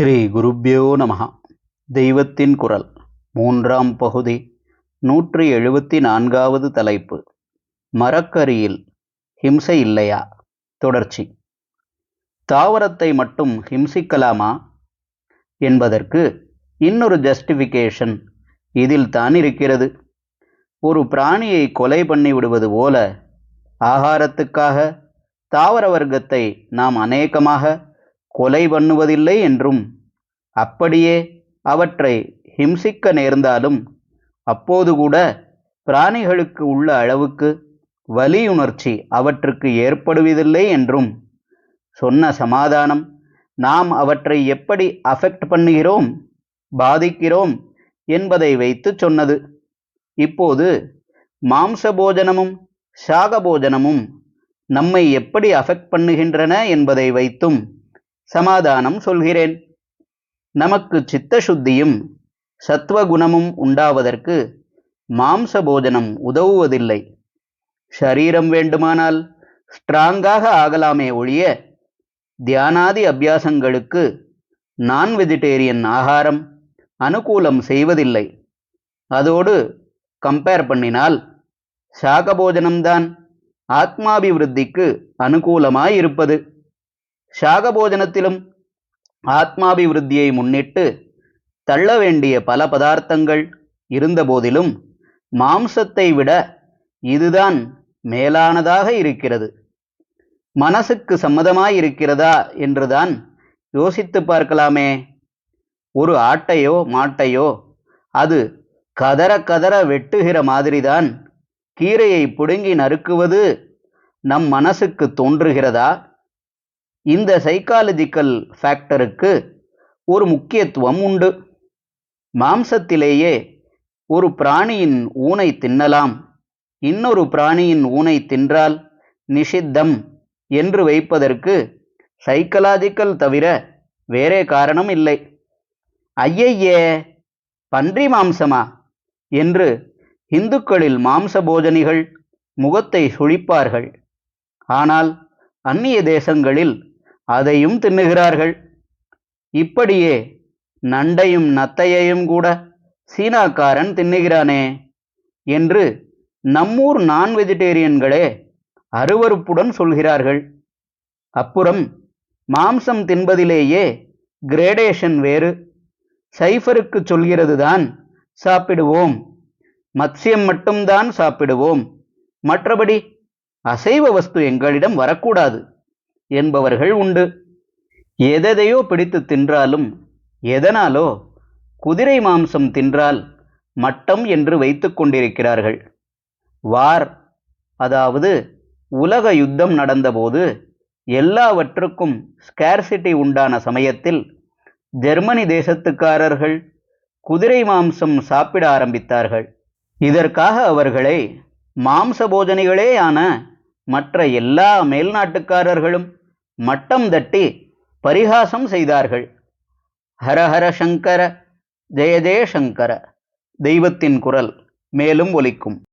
ஸ்ரீ குருப்யோ நமஹ. தெய்வத்தின் குரல். மூன்றாம் பகுதி. நூற்றி எழுபத்தி நான்காவது தலைப்பு. மரக்கரியில் ஹிம்சை இல்லையா? தொடர்ச்சி. தாவரத்தை மட்டும் ஹிம்சிக்கலாமா? என்பதற்கு இன்னொரு ஜஸ்டிஃபிகேஷன் இதில் தான் இருக்கிறது. ஒரு பிராணியை கொலை பண்ணி விடுவது போல ஆகாரத்துக்காக தாவர வர்க்கத்தை நாம் அநேகமாக கொலை பண்ணுவதில்லை என்றும் அப்படியே அவற்றை ஹிம்சிக்க நேர்ந்தாலும் அப்போது கூட பிராணிகளுக்கு உள்ள அளவுக்கு வலியுணர்ச்சி அவற்றுக்கு ஏற்படுவதில்லை என்றும் சொன்ன சமாதானம் நாம் அவற்றை எப்படி அஃபெக்ட் பண்ணுகிறோம் பாதிக்கிறோம் என்பதை வைத்து சொன்னது. இப்போது மாம்ச போஜனமும் சாக போஜனமும் நம்மை எப்படி அஃபெக்ட் பண்ணுகின்றன என்பதை வைத்தும் சமாதானம் சொல்கிறேன். நமக்கு சித்த சுத்தியும் சத்வகுணமும் உண்டாவதற்கு மாம்ச போஜனம் உதவுவதில்லை. சரீரம் வேண்டுமானால் ஸ்ட்ராங்காக ஆகலாமே ஒழிய தியானாதி அபியாசங்களுக்கு நான் வெஜிடேரியன் ஆகாரம் அனுகூலம் செய்வதில்லை. அதோடு கம்பேர் பண்ணினால் சாகபோஜனம்தான் ஆத்மாபிவிருத்திக்கு அனுகூலமாய் இருப்பது சாகபோஜனத்திலும் ஆத்மாபிவிருத்தியை முன்னிட்டு தள்ள வேண்டிய பல பதார்த்தங்கள் இருந்தபோதிலும் மாம்சத்தை விட இதுதான் மேலானதாக இருக்கிறது. மனசுக்கு சம்மதமாய் இருக்கிறதா என்றுதான் யோசித்து பார்க்கலாமே. ஒரு ஆட்டையோ மாட்டையோ அது கதற கதற வெட்டுகிற மாதிரிதான் கீரையை பிடுங்கி நறுக்குவது நம் மனசுக்கு தோன்றுகிறதா? இந்த சைக்காலஜிக்கல் ஃபேக்டருக்கு ஒரு முக்கியத்துவம் உண்டு. மாம்சத்திலேயே ஒரு பிராணியின் ஊனை தின்னலாம். இன்னொரு பிராணியின் ஊனை தின்றால் நிஷித்தம் என்று வைப்பதற்கு சைக்கலாஜிக்கல் தவிர வேறே காரணம் இல்லை. ஐயையே பன்றி மாம்சமா? என்று இந்துக்களில் மாம்ச போஜனிகள் முகத்தை சுழிப்பார்கள். ஆனால் அந்நிய தேசங்களில் அதையும் தின்னுகிறார்கள். இப்படியே நண்டையும் நத்தையையும் கூட சீனாக்காரன் தின்னுகிறானே என்று நம்மூர் நான் வெஜிடேரியன்களே அருவறுப்புடன் சொல்கிறார்கள். அப்புறம் மாம்சம் தின்பதிலேயே கிரேடேஷன் வேறு. சைஃபருக்கு சொல்கிறது தான் சாப்பிடுவோம். மத்சியம் மட்டும்தான் சாப்பிடுவோம். மற்றபடி அசைவ வஸ்து எங்களிடம் வரக்கூடாது. என்பவர்கள் உண்டு. எதையோ பிடித்து தின்றாலும் எதனாலோ குதிரை மாம்சம் தின்றால் மட்டம் என்று வைத்து கொண்டிருக்கிறார்கள். வார் அதாவது உலக யுத்தம் நடந்தபோது எல்லாவற்றுக்கும் ஸ்கேர்சிட்டி உண்டான சமயத்தில் ஜெர்மனி தேசத்துக்காரர்கள் குதிரை மாம்சம் சாப்பிட ஆரம்பித்தார்கள். இதற்காக அவர்களை மாம்ச போஜனைகளேயான மற்ற எல்லா மேல்நாட்டுக்காரர்களும் மட்டம் தட்டி பரிகாசம் செய்தார்கள். ஹரஹர சங்கர ஜெய ஜெய சங்கர தெய்வத்தின் குரல் மேலும் ஒலிக்கும்.